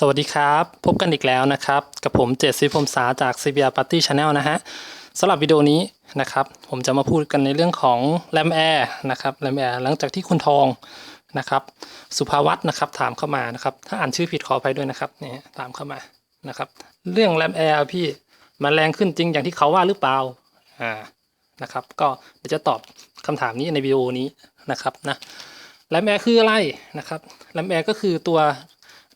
สวัสดีครับ พบกันอีกแล้วนะครับ กับผมเจษศิพรมษาจาก CBR Party Channel นะฮะสำหรับวิดีโอนี้นะครับ ผมจะมาพูดกันในเรื่องของ RAM Air นะครับ RAM Air หลังจากที่คุณทองนะครับ สุภาวัฒนะครับถามเข้ามานะครับ ถ้าอ่านชื่อผิดขออภัยด้วยนะครับเนี่ยถามเข้ามานะครับ เรื่อง RAM Air พี่มันแรงขึ้นจริงอย่างที่เขาว่าหรือเปล่าอ่านะครับ ก็เดี๋ยวจะตอบคำถามนี้ในวิดีโอนี้นะครับนะแรมแอร์คืออะไรนะครับแรมแอร์ก็คือตัว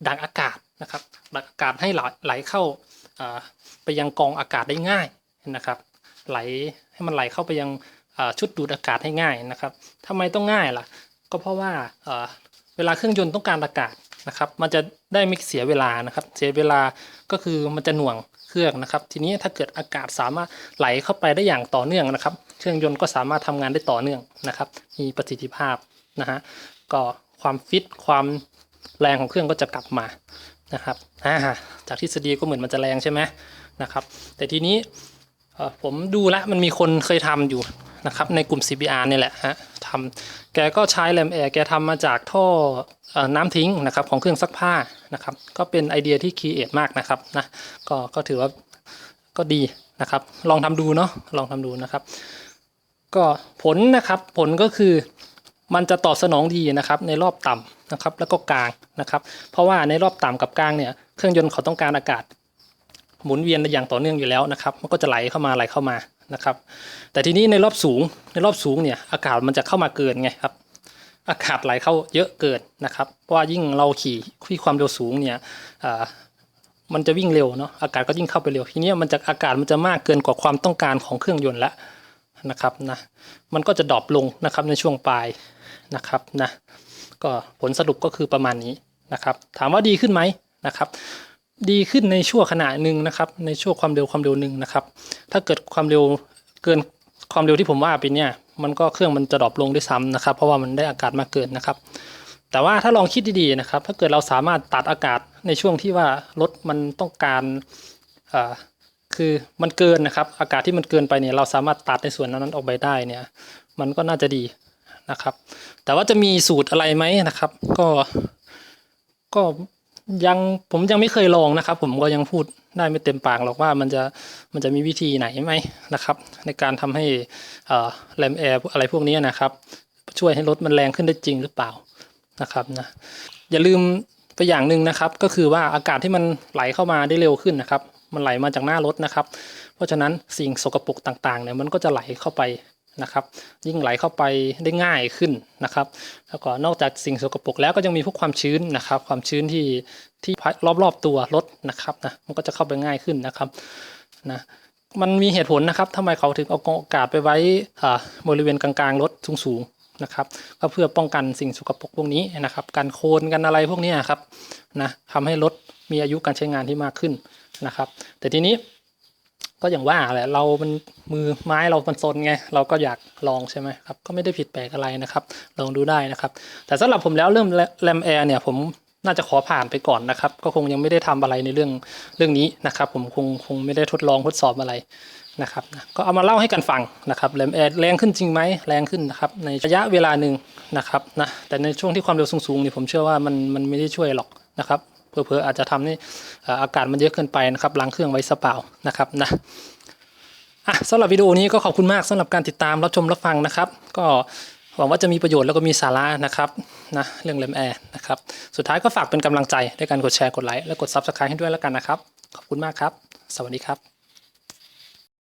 ดักอากาศ นะครับดักอากาศให้ไหลไหลเข้าไปยังกองอากาศได้ง่ายนะครับ ไหลให้มันไหลเข้าไปยังชุดดูดอากาศให้ง่ายนะครับทำไมต้องง่ายล่ะ ก็เพราะว่าเวลาเครื่องยนต์ต้องการอากาศนะครับ มันจะได้ไม่เสียเวลานะครับ เสียเวลาก็คือมันจะหน่วงเครื่องนะครับ ทีนี้ถ้าเกิดอากาศสามารถไหลเข้าไปได้อย่างต่อเนื่องนะครับ เครื่องยนต์ก็สามารถทำงานได้ต่อเนื่องนะครับ มีประสิทธิภาพนะฮะ ก็ความฟิตความแรงของเครื่องก็จะกลับมา นะครับอ่าจากทฤษฎีก็เหมือนมันจะแรงใช่ไหมนะครับ แต่ทีนี้ผมดูแล้วมันมีคนเคยทำอยู่นะครับในกลุ่ม CBR เนี่ยแหละฮะทำแกก็ใช้แรมแอร์แกทำมาจากท่อน้ำทิ้งนะครับของเครื่องซักผ้านะครับก็เป็นไอเดียที่คีเอทมากนะครับนะก็ก็ถือว่าก็ดีนะครับ ลองทำดูเนาะลองทำดูนะครับ ก็ผลนะครับผลก็คือมันจะตอบสนองดีนะครับในรอบต่ำ นะครับแล้วก็กลางนะครับ เพราะว่าในรอบต่ำกับกลางเนี่ยเครื่องยนต์เขาต้องการอากาศ หมุนเวียนอย่างต่อเนื่องอยู่แล้วนะครับมันก็จะไหลเข้ามาไหลเข้ามานะครับ แต่ทีนี้ในรอบสูงในรอบสูงเนี่ยอากาศมันจะเข้ามาเกินไงครับอากาศไหลเข้าเยอะเกินนะครับ เพราะว่ายิ่งเราขี่ที่ความเร็วสูงเนี่ยอ่ามันจะวิ่งเร็วเนาะอากาศก็ยิ่งเข้าไปเร็ว ทีนี้มันจะอากาศมันจะมากเกินกว่าความต้องการของเครื่องยนต์แล้วนะครับนะมันก็จะดรอปลงนะครับในช่วงปลายนะครับนะ ก็ผลสรุปก็คือประมาณนี้นะครับ ถามว่าดีขึ้นไหมนะครับ ดีขึ้นในช่วงขณะหนึ่งนะครับ ในช่วงความเร็วความเร็วหนึ่งนะครับ ถ้าเกิดความเร็วเกินความเร็วที่ผมว่าไปเนี่ย มันก็เครื่องมันจะดรอปลงด้วยซ้ำนะครับ เพราะว่ามันได้อากาศมากเกินนะครับ แต่ว่าถ้าลองคิดดีๆนะครับ ถ้าเกิดเราสามารถตัดอากาศในช่วงที่ว่ารถมันต้องการคือมันเกินนะครับ อากาศที่มันเกินไปเนี่ยเราสามารถตัดในส่วนนั้นออกไปได้เนี่ย มันก็น่าจะดี นะครับ แต่ว่าจะมีสูตรอะไรไหมนะครับ ก็ก็ยังผมยังไม่เคยลองนะครับ ผมก็ยังพูดได้ไม่เต็มปากหรอกว่ามันจะมันจะมีวิธีไหนไหมนะครับ ในการทำให้แรมแอร์อะไรพวกนี้นะครับ ช่วยให้รถมันแรงขึ้นได้จริงหรือเปล่านะครับนะอย่าลืมไปอย่างหนึ่งนะครับ ก็คือว่าอากาศที่มันไหลเข้ามาได้เร็วขึ้นนะครับ มันไหลมาจากหน้ารถนะครับ เพราะฉะนั้นสิ่งสกปรกต่างๆเนี่ยมันก็จะไหลเข้าไป นะครับ ยิ่งไหลเข้าไปได้ง่ายขึ้นนะครับ แล้วก็นอกจากสิ่งสกปรกแล้วก็ยังมีพวกความชื้นนะครับ ความชื้นที่ที่รอบๆตัวรถนะครับนะมันก็จะเข้าไปง่ายขึ้นนะครับนะมันมีเหตุผลนะครับทำไมเขาถึงเอากองอากาศไปไว้บริเวณกลางๆรถสูงๆนะครับ ก็เพื่อป้องกันสิ่งสกปรกพวกนี้นะครับ การโคลนกันอะไรพวกนี้ครับนะทำให้รถมีอายุการใช้งานที่มากขึ้นนะครับ แต่ทีนี้ ก็อย่างว่าแหละเรามันมือไม้เรามันซนไงเราก็อยากลองใช่ไหมครับก็ไม่ได้ผิดแปลกอะไรนะครับลองดูได้นะครับ แต่สำหรับผมแล้วเริ่มแรมแอร์เนี่ยผมน่าจะขอผ่านไปก่อนนะครับ ก็คงยังไม่ได้ทำอะไรในเรื่องเรื่องนี้นะครับ ผมคงคงไม่ได้ทดลองทดสอบอะไรนะครับนะก็เอามาเล่าให้กันฟังนะครับแรมแอร์แรงขึ้นจริงไหมแรงขึ้นนะครับในระยะเวลาหนึ่งนะครับนะแต่ในช่วงที่ความเร็วสูงๆนี่ผมเชื่อว่ามันมันไม่ได้ช่วยหรอกนะครับ เผลอๆอาจจะทำให้อากาศมันเยอะเกินไปนะครับล้างเครื่องไว้สเปล่านะครับนะอะสำหรับวิดีโอนี้ก็ขอบคุณมากสำหรับการติดตามรับชมรับฟังนะครับ ก็หวังว่าจะมีประโยชน์แล้วก็มีสาระนะครับนะเรื่องเลมแอร์นะครับสุดท้ายก็ฝากเป็นกำลังใจด้วยการกดแชร์กดไลค์และกด Subscribe ให้ด้วยแล้วกันนะครับ ขอบคุณมากครับ สวัสดีครับ